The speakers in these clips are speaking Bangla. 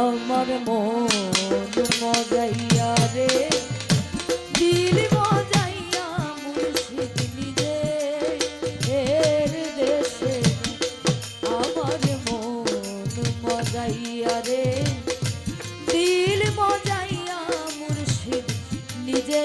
আমার মন মজাইয়া রে, দিল মজাইয়া মুর্শিদ নিজে। এর দেশে আমার মন মজাইয়া রে, দিল মজাইয়া মুর্শিদ নিজে।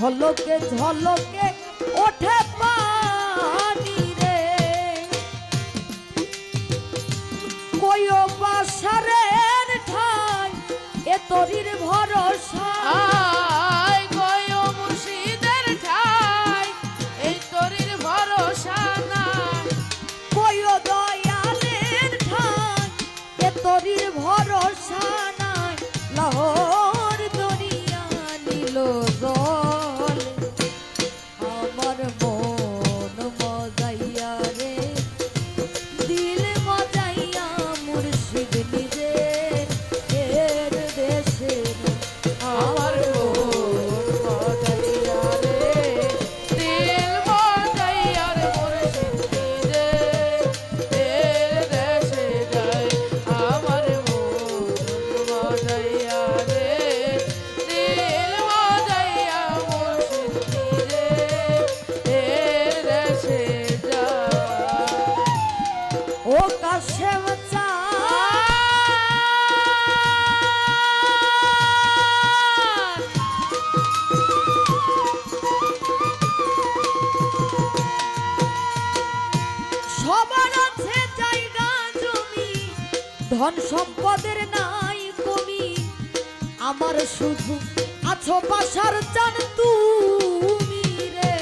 ঝলকে ঝলকে ওঠে পানি রে। কইও পাশারে ঠাই এ তরির ভরসা। ধন সম্পদের নাই কমি। আমার শুধু আছো পাশার চান তুমি রে।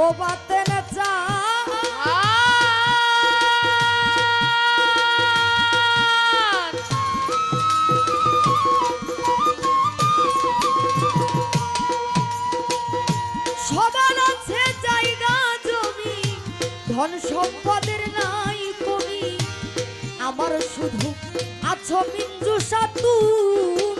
ও বাতেন চা সবার আছে জায়গা জমি ধন সম্পদের নাই কমি। আমার শুধু আছো মিঞ্জুষা তুমি